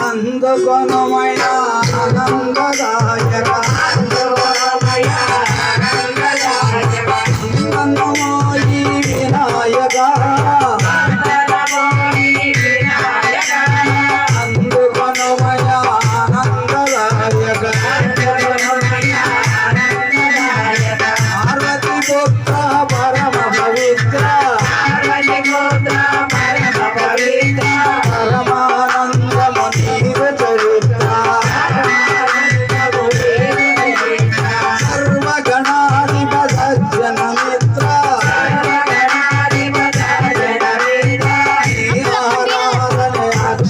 আনন্দ গণময় আনন্দ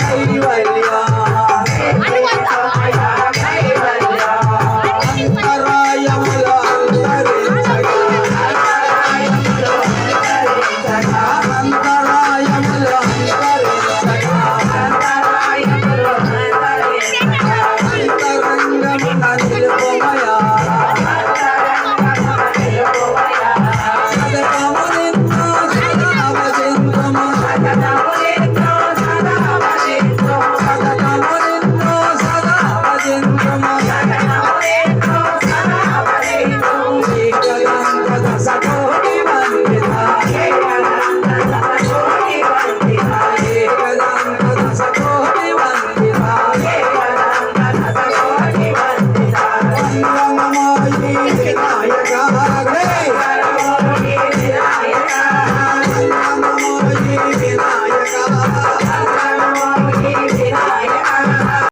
கை வழியா விநாயகா